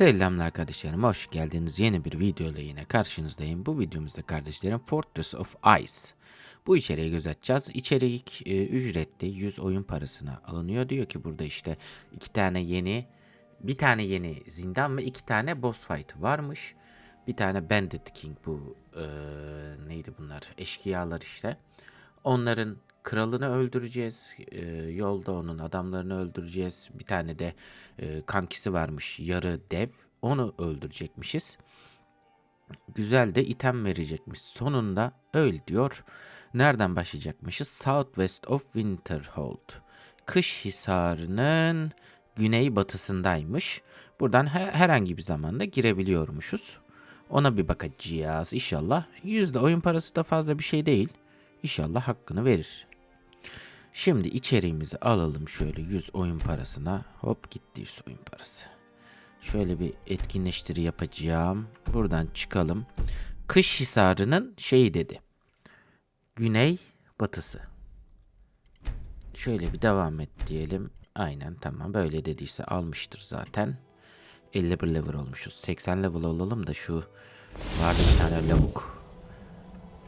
Selamlar kardeşlerim, hoş geldiniz. Yeni bir video ile yine karşınızdayım. Bu videomuzda kardeşlerim Fortress of Ice. Bu içeriğe göz atacağız. İçerik e, ücretli 100 oyun parasına alınıyor. Diyor ki burada işte iki tane yeni, bir tane yeni zindan ve iki tane boss fight varmış. Bir tane Bandit King bu e, neydi bunlar? Eşkıyalar işte. Onların kralını öldüreceğiz. E, yolda onun adamlarını öldüreceğiz. Bir tane de e, kankisi varmış yarı dev. Onu öldürecekmişiz. Güzel de item verecekmiş. Sonunda öl diyor. Nereden başlayacakmışız? Southwest of Winterhold. Kış hisarının güneybatısındaymış. Buradan he- herhangi bir zamanda girebiliyormuşuz. Ona bir bakacağız inşallah. Yüzde oyun parası da fazla bir şey değil. İnşallah hakkını verir. Şimdi içeriğimizi alalım şöyle 100 oyun parasına. Hop gitti 100 oyun parası. Şöyle bir etkinleştiri yapacağım. Buradan çıkalım. Kış Hisarı'nın şeyi dedi. Güney batısı. Şöyle bir devam et diyelim. Aynen tamam böyle dediyse almıştır zaten. 51 level olmuşuz. 80 level olalım da şu vardı bir tane lavuk.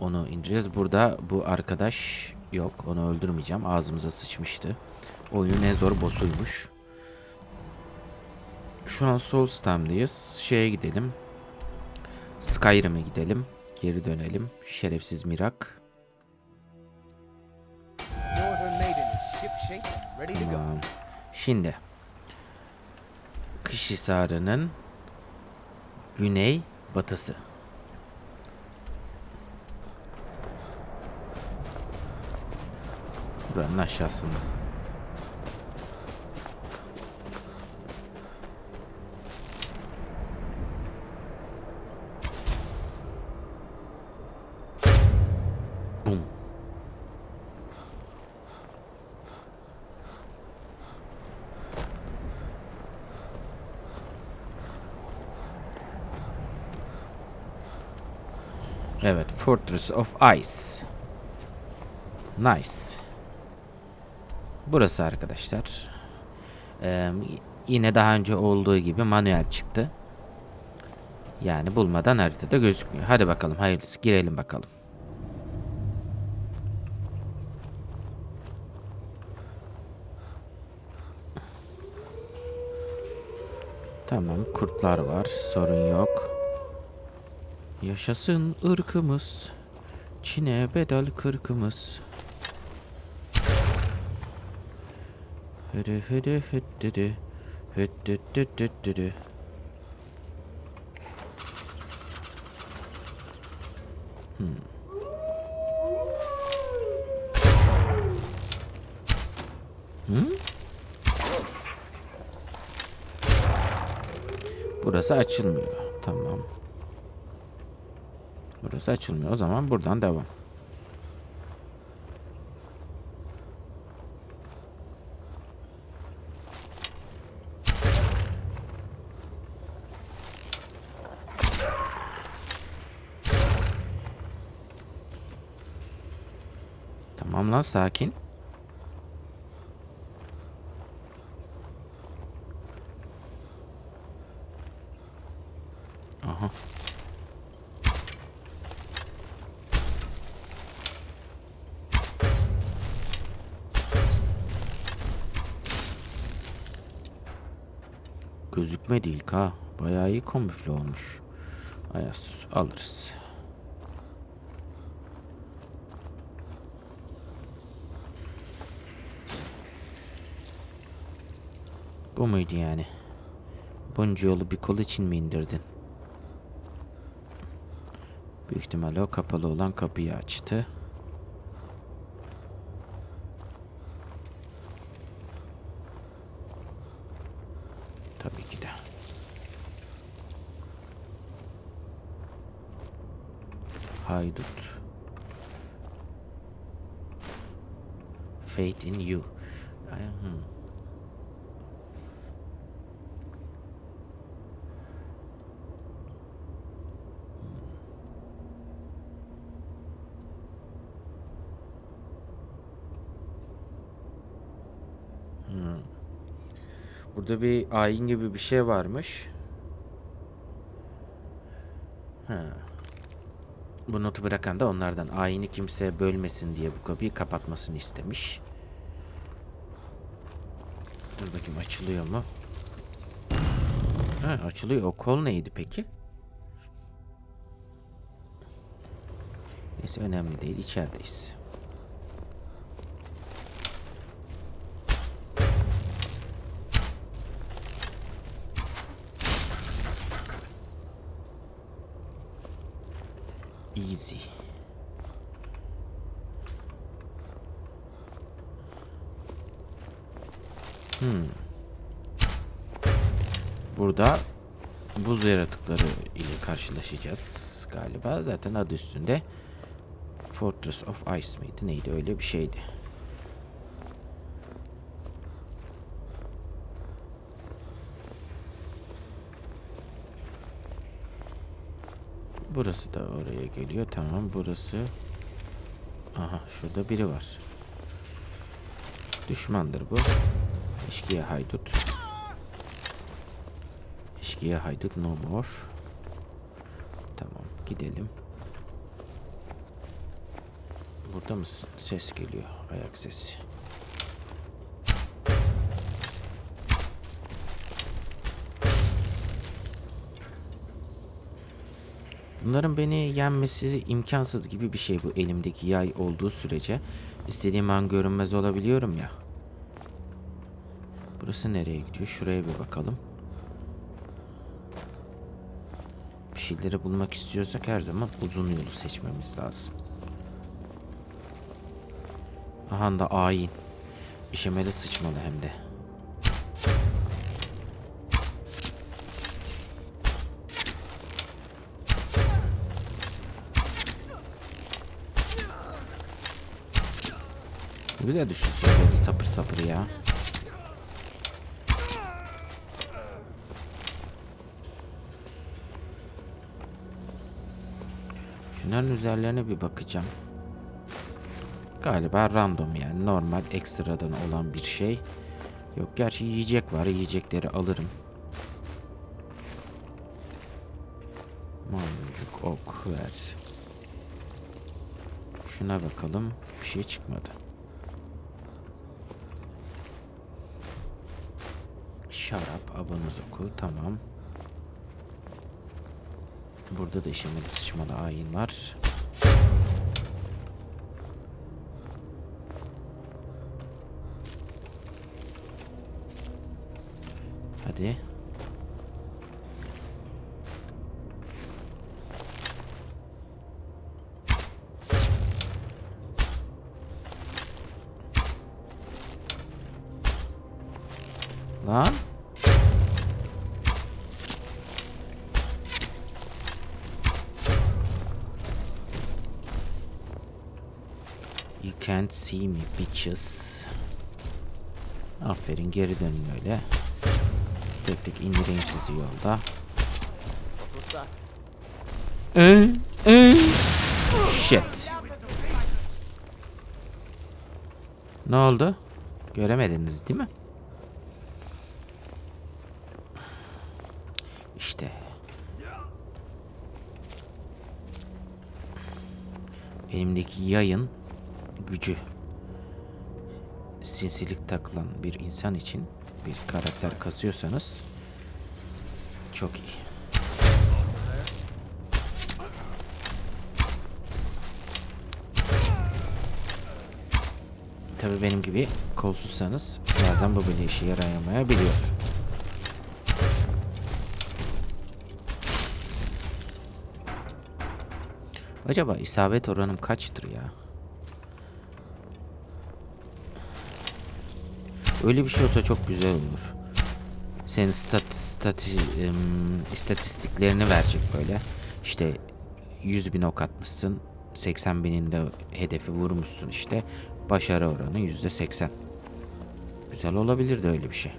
Onu indireceğiz. Burada bu arkadaş yok. Onu öldürmeyeceğim. Ağzımıza sıçmıştı. Oyunun en zor boss'uymuş. Şu an Soulstam'dayız. Şeye gidelim. Skyrim'e gidelim. Geri dönelim. Şerefsiz Mirak. Tamam. Şimdi. Kışhisarı'nın güney batısı. Buranın aşağısında. Evet, Fortress of Ice. Nice. Burası arkadaşlar. Ee, yine daha önce olduğu gibi manuel çıktı. Yani bulmadan haritada gözükmüyor. Hadi bakalım hayırlısı girelim bakalım. Tamam kurtlar var sorun yok. Yaşasın ırkımız. Çin'e bedel kırkımız. Hıdı hıdı hıddıdı. Hıddıdıdıdıdı. Hmm. Hmm? Burası açılmıyor. Tamam. Burası açılmıyor. O zaman buradan devam. Tamam lan sakin. Aha. Gözükme değil ka. Bayağı iyi kamufle olmuş. Ayasuz alırız. Bu muydu yani? Bunca yolu bir kol için mi indirdin? Büyük ihtimalle o kapalı olan kapıyı açtı. Tabii ki de. Haydut. Fate in you. Ay, hmm. Burada bir ayin gibi bir şey varmış. Ha. Bu notu bırakan da onlardan ayini kimse bölmesin diye bu kapıyı kapatmasını istemiş. Dur bakayım açılıyor mu? Ha, açılıyor. O kol neydi peki? Neyse önemli değil. İçerideyiz. Easy. Hmm. Burada buz yaratıkları ile karşılaşacağız galiba. Zaten adı üstünde Fortress of Ice miydi? Neydi? Öyle bir şeydi. Burası da oraya geliyor. Tamam burası. Aha şurada biri var. Düşmandır bu. Eşkıya haydut. Eşkıya haydut no more. Tamam gidelim. Burada mısın? Ses geliyor. Ayak sesi. Bunların beni yenmesi imkansız gibi bir şey bu elimdeki yay olduğu sürece. İstediğim an görünmez olabiliyorum ya. Burası nereye gidiyor? Şuraya bir bakalım. Bir şeyleri bulmak istiyorsak her zaman uzun yolu seçmemiz lazım. Aha da ayin. İşemeli sıçmalı hem de. Güzel düşünsün böyle sapır sapır ya. Şunların üzerlerine bir bakacağım. Galiba random yani normal ekstradan olan bir şey. Yok gerçi yiyecek var yiyecekleri alırım. Mamuncuk ok ver. Şuna bakalım bir şey çıkmadı. Şarap, abonoz oku tamam. Burada da işemeli sıçmalı ayin var. Hadi. Lan. Can't see me bitches. Aferin geri dönün öyle. Tek tek indireyim sizi yolda. What's that? Shit. Ne oldu? Göremediniz değil mi? İşte. Elimdeki yayın gücü. Sinsilik takılan bir insan için bir karakter kasıyorsanız çok iyi. Tabii benim gibi kolsuzsanız bazen bu bile işe yarayamayabiliyor. Acaba isabet oranım kaçtır ya? Öyle bir şey olsa çok güzel olur. Senin stat, stati, em, istatistiklerini verecek böyle. İşte 100 bin ok atmışsın. 80 bininde hedefi vurmuşsun işte. Başarı oranı yüzde 80. Güzel olabilir de öyle bir şey.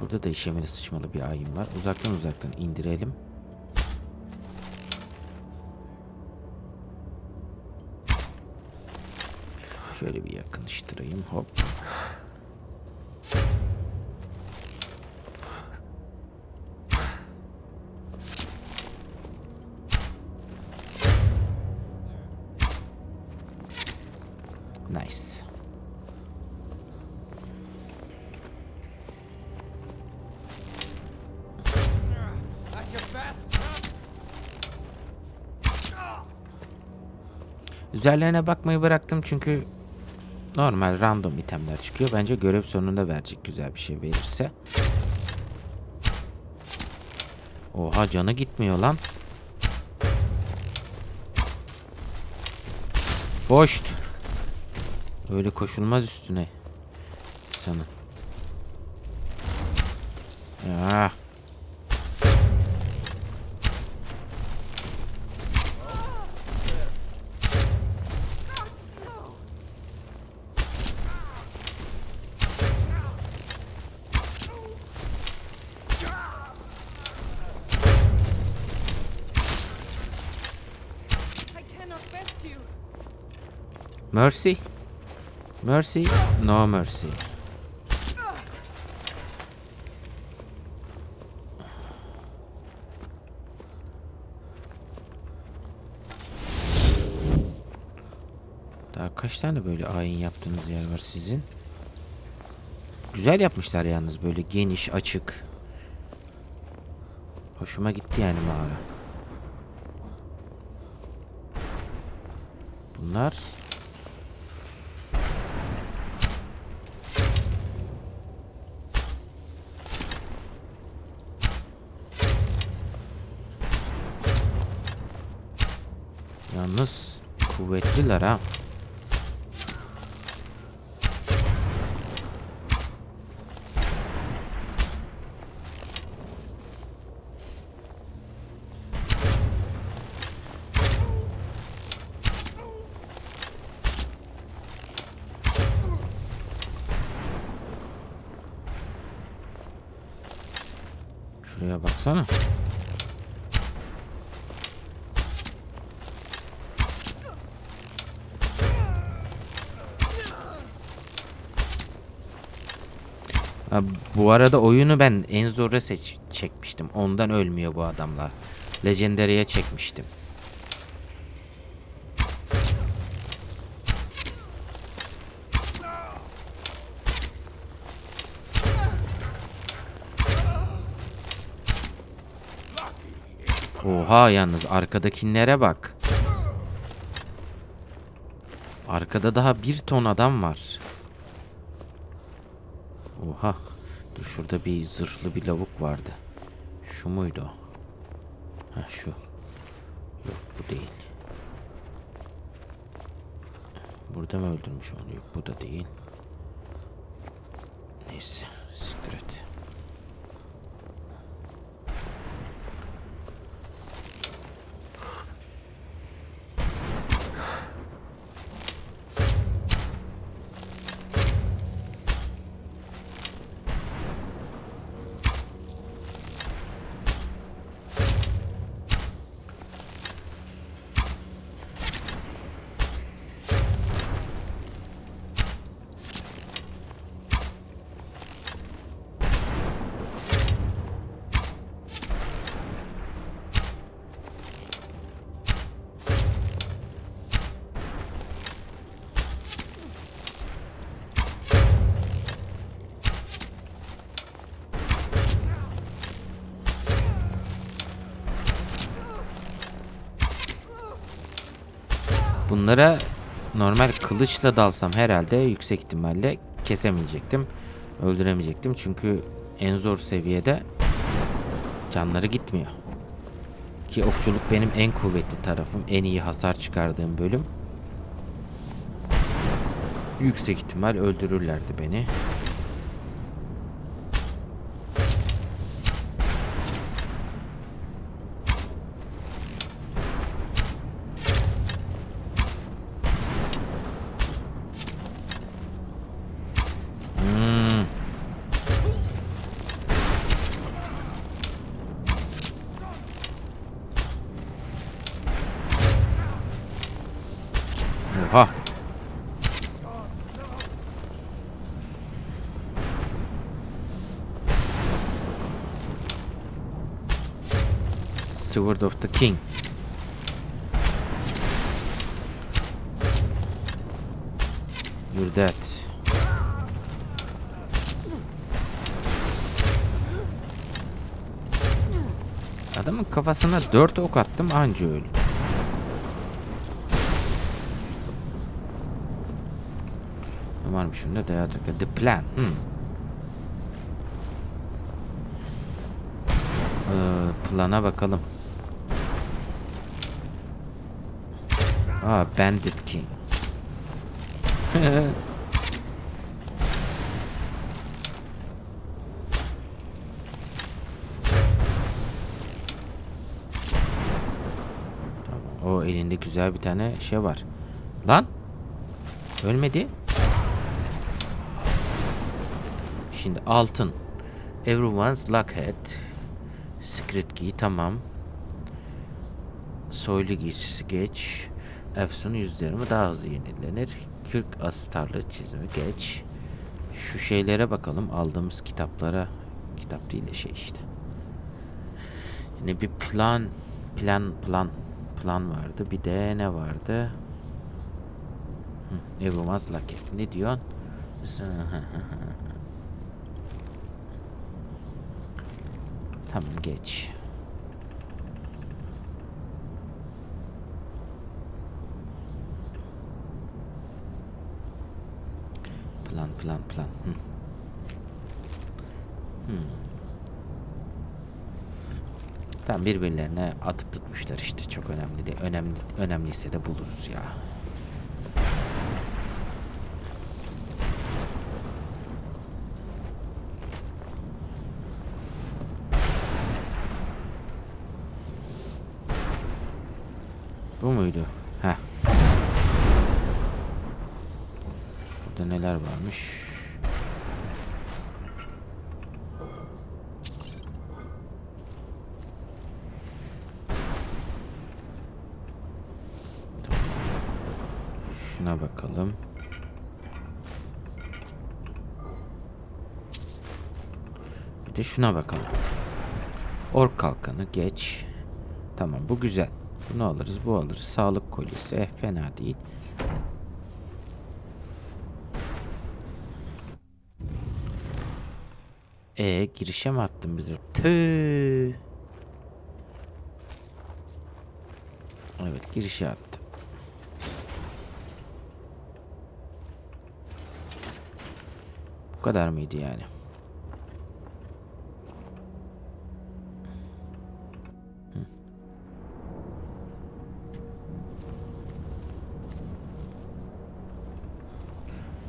Burada da işemeli sıçmalı bir ayin var. Uzaktan uzaktan indirelim. Şöyle bir yakınıştırayım. Hop. Nice. Üzerlerine bakmayı bıraktım çünkü normal random itemler çıkıyor. Bence görev sonunda verecek güzel bir şey verirse. Oha canı gitmiyor lan. Boşt. Öyle koşulmaz üstüne. Sana. Ya. Best you. Mercy. Mercy. No mercy. Daha kaç tane böyle ayin yaptığınız yer var sizin? Güzel yapmışlar yalnız böyle geniş açık. Hoşuma gitti yani mağara. Bunlar Yalnız kuvvetliler ha. Şuraya baksana. Bu arada oyunu ben en zora seç çekmiştim. Ondan ölmüyor bu adamlar. Legendary'e çekmiştim. Oha yalnız arkadakilere bak. Arkada daha bir ton adam var. Oha. Dur şurada bir zırhlı bir lavuk vardı. Şu muydu o? Ha şu. Yok bu değil. Burada mı öldürmüş onu? Yok bu da değil. Neyse. Siktir et. Bunlara normal kılıçla dalsam herhalde yüksek ihtimalle kesemeyecektim. Öldüremeyecektim çünkü en zor seviyede canları gitmiyor. Ki okçuluk benim en kuvvetli tarafım, en iyi hasar çıkardığım bölüm. Yüksek ihtimal öldürürlerdi beni. Sword of the King. Hürdet. Adamın kafasına dört ok attım anca öldü. Ne varmış şimdi? The plan. Hmm. Ee, plana bakalım. Aa Bandit King. tamam. O elinde güzel bir tane şey var. Lan. Ölmedi. Şimdi altın. Everyone's Lockhead. Secret Key tamam. Soylu giysisi geç. Efsun yüzlerimi daha hızlı yenilenir. Kürk astarlı çizimi geç. Şu şeylere bakalım. Aldığımız kitaplara. Kitap değil de şey işte. Yine bir plan. Plan plan. Plan vardı. Bir de ne vardı? Everyone's Lockhead. Ne diyorsun? Tamam geç. Plan plan. Hı. Hmm. Tam birbirlerine atıp tutmuşlar işte çok önemli değil. Önemli önemliyse de buluruz ya. Bu muydu? Heh. Burada neler varmış? Şuna bakalım. Bir de şuna bakalım. Ork kalkanı geç. Tamam bu güzel. Bunu alırız bu alırız. Sağlık kolyesi eh, fena değil. E girişe mi attın bizi? Tüh. Evet girişe attı. Bu kadar mıydı yani?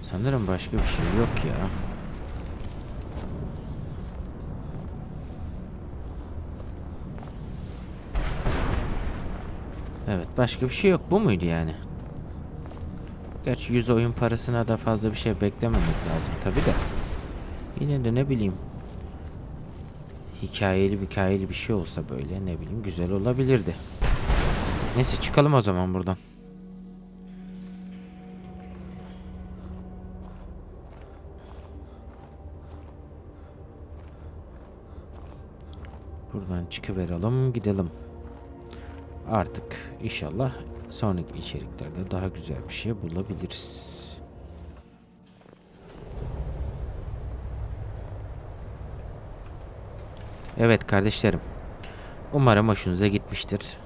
Sanırım başka bir şey yok ya. Evet başka bir şey yok. Bu muydu yani? Gerçi 100 oyun parasına da fazla bir şey beklememek lazım tabi de. Yine de ne bileyim. Hikayeli hikayeli bir şey olsa böyle ne bileyim güzel olabilirdi. Neyse çıkalım o zaman buradan. Buradan çıkıverelim gidelim. Artık inşallah sonraki içeriklerde daha güzel bir şey bulabiliriz. Evet kardeşlerim. Umarım hoşunuza gitmiştir.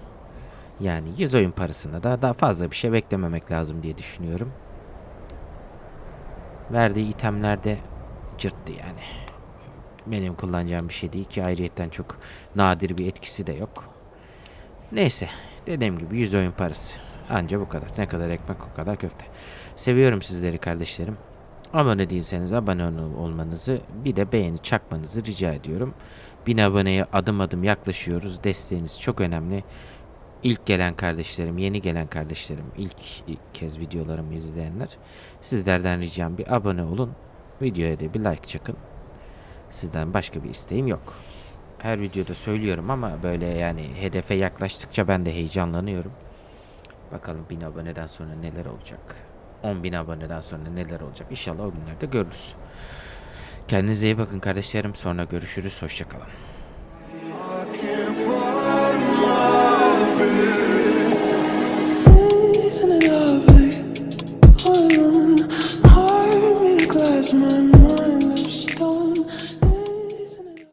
Yani 100 oyun parasına da daha fazla bir şey beklememek lazım diye düşünüyorum. Verdiği itemler de cırttı yani benim kullanacağım bir şey değil ki ayrıyetten çok nadir bir etkisi de yok. Neyse dediğim gibi 100 oyun parası. Anca bu kadar. Ne kadar ekmek o kadar köfte. Seviyorum sizleri kardeşlerim. Abone değilseniz abone ol- olmanızı bir de beğeni çakmanızı rica ediyorum. 1000 aboneye adım adım yaklaşıyoruz. Desteğiniz çok önemli. İlk gelen kardeşlerim, yeni gelen kardeşlerim, ilk, ilk kez videolarımı izleyenler sizlerden ricam bir abone olun. Videoya da bir like çakın. Sizden başka bir isteğim yok. Her videoda söylüyorum ama böyle yani hedefe yaklaştıkça ben de heyecanlanıyorum. Bakalım 1000 aboneden sonra neler olacak. 10.000 aboneden sonra neler olacak. İnşallah o günlerde görürüz. Kendinize iyi bakın kardeşlerim. Sonra görüşürüz. Hoşçakalın.